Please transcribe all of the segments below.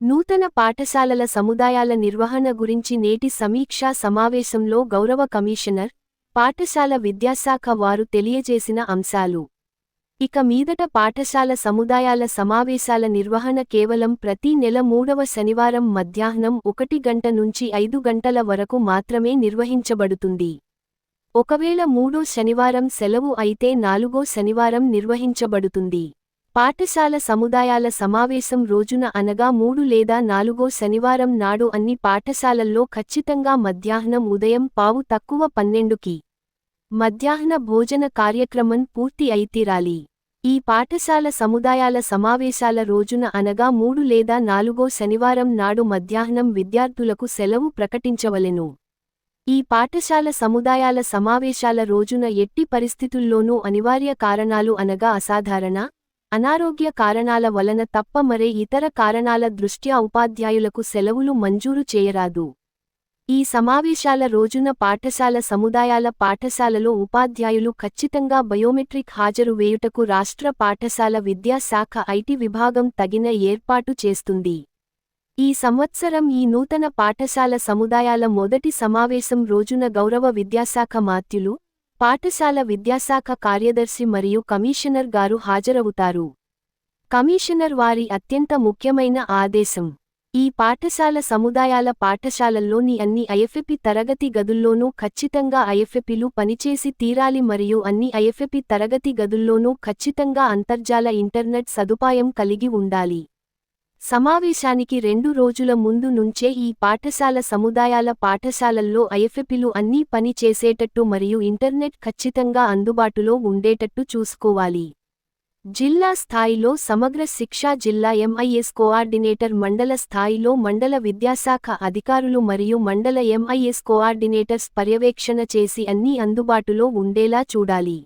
నూతన పాఠశాలల సముదాయాల నిర్వహణ గురించి నేటి సమీక్షా సమావేశంలో గౌరవ కమిషనర్ పాఠశాల విద్యాశాఖ వారు తెలియజేసిన అంశాలు. ఇక మీదట పాఠశాల సముదాయాల సమావేశాల నిర్వహణ కేవలం ప్రతి నెల మూడవ శనివారం మధ్యాహ్నం ఒకటి గంట నుంచి ఐదు గంటల వరకు మాత్రమే నిర్వహించబడుతుంది. ఒకవేళ మూడో శనివారం సెలవు అయితే నాలుగో శనివారం నిర్వహించబడుతుంది. పాఠశాల సముదాయాల సమావేశం రోజున అనగా మూడు లేదా నాలుగో శనివారం నాడు అన్ని పాఠశాలల్లో ఖచ్చితంగా మధ్యాహ్నం ఉదయం పావు తక్కువ పన్నెండుకి మధ్యాహ్న భోజన కార్యక్రమం పూర్తి అయితీరాలి. ఈ పాఠశాల సముదాయాల సమావేశాల రోజున అనగా మూడు లేదా నాలుగో శనివారం నాడు మధ్యాహ్నం విద్యార్థులకు సెలవు ప్రకటించవలెను. ఈ పాఠశాల సముదాయాల సమావేశాల రోజున ఎట్టి పరిస్థితుల్లోనూ అనివార్య కారణాలు అనగా అసాధారణ అనారోగ్య కారణాల వలన తప్ప మరే ఇతర కారణాల దృష్ట్యా ఉపాధ్యాయులకు సెలవులు మంజూరు చేయరాదు. ఈ సమావేశాల రోజున పాఠశాల సముదాయాల పాఠశాలలో ఉపాధ్యాయులు ఖచ్చితంగా బయోమెట్రిక్ హాజరు వేయుటకు రాష్ట్ర పాఠశాల విద్యాశాఖ ఐటి విభాగం తగిన ఏర్పాటు చేస్తుంది. ఈ సంవత్సరం ఈ నూతన పాఠశాల సముదాయాల మొదటి సమావేశం రోజున గౌరవ విద్యాశాఖ మాత్యులు పాఠశాల విద్యాశాఖ కార్యదర్శి మరియు కమిషనర్ గారు హాజరవుతారు. కమిషనర్ వారి అత్యంత ముఖ్యమైన ఆదేశం. ఈ పాఠశాల సముదాయాల పాఠశాలల్లోని అన్ని ఐఎఫ్ఎపి తరగతి గదుల్లోనూ ఖచ్చితంగా ఐఎఫ్ఎపిలు పనిచేసి తీరాలి మరియు అన్ని ఐఎఫ్ఎపి తరగతి గదుల్లోనూ ఖచ్చితంగా అంతర్జాల ఇంటర్నెట్ సదుపాయం కలిగి ఉండాలి. సమావేశానికి రెండు రోజుల ముందు నుంచే ఈ పాఠశాల సముదాయాల పాఠశాలల్లో ఐఎఫ్ఎపిలు అన్నీ పని చేసేటట్టు మరియు ఇంటర్నెట్ ఖచ్చితంగా అందుబాటులో ఉండేటట్టు చూసుకోవాలి. జిల్లా స్థాయిలో సమగ్ర శిక్షా జిల్లా ఎంఐఎస్ కోఆర్డినేటర్ మండల స్థాయిలో మండల విద్యాశాఖ అధికారులు మరియు మండల ఎంఐఎస్ కోఆర్డినేటర్స్ పర్యవేక్షణ చేసి అన్నీ అందుబాటులో ఉండేలా చూడాలి.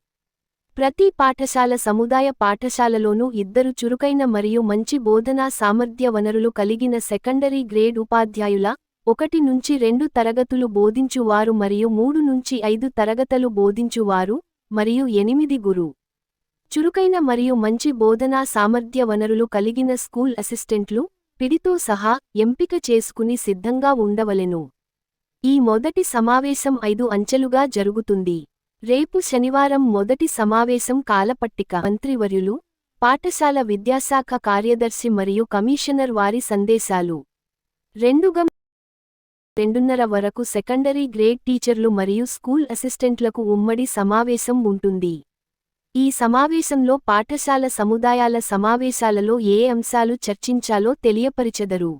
ప్రతి పాఠశాల సముదాయ పాఠశాలలోనూ ఇద్దరు చురుకైన మరియు మంచి బోధనా సామర్థ్య వనరులు కలిగిన సెకండరీ గ్రేడ్ ఉపాధ్యాయుల ఒకటి నుంచి రెండు తరగతులు బోధించువారు మరియు మూడు నుంచి ఐదు తరగతులు బోధించువారు మరియు ఎనిమిది గురు. చురుకైన మరియు మంచి బోధనా సామర్థ్య వనరులు కలిగిన స్కూల్ అసిస్టెంట్లు పిడితో సహా ఎంపిక చేసుకుని సిద్ధంగా ఉండవలెను. ఈ మొదటి సమావేశం ఐదు అంచెలుగా జరుగుతుంది. రేపు శనివారం మొదటి సమావేశం కాలపట్టిక. మంత్రివర్యులు పాఠశాల విద్యాశాఖ కార్యదర్శి మరియు కమిషనర్ వారి సందేశాలు. రెండు గం రెండున్నర వరకు సెకండరీ గ్రేడ్ టీచర్లు మరియు స్కూల్ అసిస్టెంట్లకు ఉమ్మడి సమావేశం ఉంటుంది. ఈ సమావేశంలో పాఠశాల సముదాయాల సమావేశాలలో ఏ అంశాలు చర్చించాలో తెలియపరిచెదరు.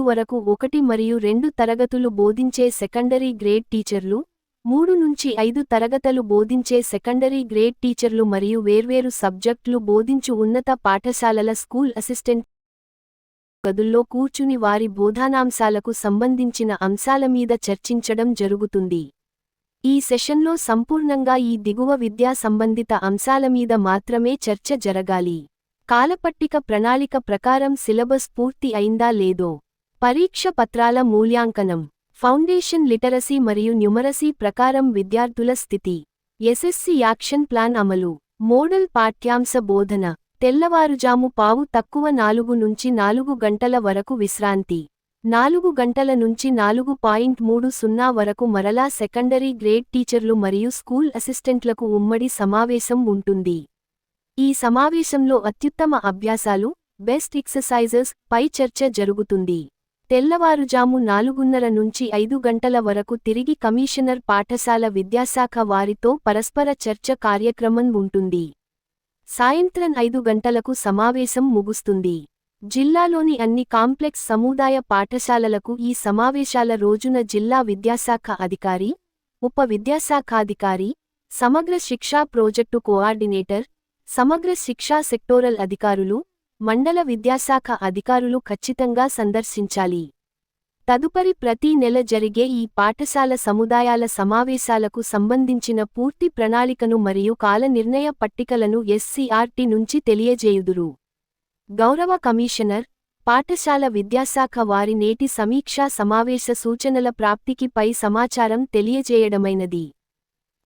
వరకు ఒకటి మరియు రెండు తరగతులు బోధించే సెకండరీ గ్రేడ్ టీచర్లు మూడు నుంచి ఐదు తరగతులు బోధించే సెకండరీ గ్రేడ్ టీచర్లు మరియు వేర్వేరు సబ్జెక్టులు బోధించు ఉన్నత పాఠశాలల స్కూల్ అసిస్టెంట్ గదుల్లో కూర్చుని వారి బోధానాంశాలకు సంబంధించిన అంశాల మీద చర్చించడం జరుగుతుంది. ఈ సెషన్లో సంపూర్ణంగా ఈ దిగువ విద్యా సంబంధిత అంశాల మీద మాత్రమే చర్చ జరగాలి. కాలపట్టిక ప్రణాళిక ప్రకారం సిలబస్ పూర్తి అయిందా లేదో పరీక్ష పత్రాల మూల్యాంకనం ఫౌండేషన్ లిటరసీ మరియు న్యూమరసీ ప్రకారం విద్యార్థుల స్థితి ఎస్ఎస్సి యాక్షన్ ప్లాన్ అమలు మోడల్ పాఠ్యాంశ బోధన తెల్లవారుజాము పావు తక్కువ నాలుగు నుంచి నాలుగు గంటల వరకు విశ్రాంతి నాలుగు గంటల నుంచి నాలుగు పాయింట్ మూడు సున్నా వరకు మరలా సెకండరీ గ్రేడ్ టీచర్లు మరియు స్కూల్ అసిస్టెంట్లకు ఉమ్మడి సమావేశం ఉంటుంది. ఈ సమావేశంలో అత్యుత్తమ అభ్యాసాలు బెస్ట్ ఎక్సర్సైజెస్ పై చర్చ జరుగుతుంది. తెల్లవారుజాము నాలుగున్నర నుంచి ఐదు గంటల వరకు తిరిగి కమిషనర్ పాఠశాల విద్యాశాఖ వారితో పరస్పర చర్చ కార్యక్రమం ఉంటుంది. సాయంత్రం ఐదు గంటలకు సమావేశం ముగుస్తుంది. జిల్లాలోని అన్ని కాంప్లెక్స్ సముదాయ పాఠశాలలకు ఈ సమావేశాల రోజున జిల్లా విద్యాశాఖ అధికారి ఉప విద్యాశాఖాధికారి సమగ్ర శిక్షా ప్రాజెక్టు కోఆర్డినేటర్ సమగ్ర శిక్షా సెక్టోరల్ అధికారులు మండల విద్యాశాఖ అధికారులు ఖచ్చితంగా సందర్శించాలి. తదుపరి ప్రతి నెల జరిగే ఈ పాఠశాల సముదాయాల సమావేశాలకు సంబంధించిన పూర్తి ప్రణాళికను మరియు కాల నిర్ణయ పట్టికలను ఎస్సీఆర్టీ నుంచి తెలియజేయుదురు. గౌరవ కమిషనర్ పాఠశాల విద్యాశాఖ వారి నేటి సమీక్షా సమావేశ సూచనల ప్రాప్తికి పై సమాచారం తెలియజేయడమైనది.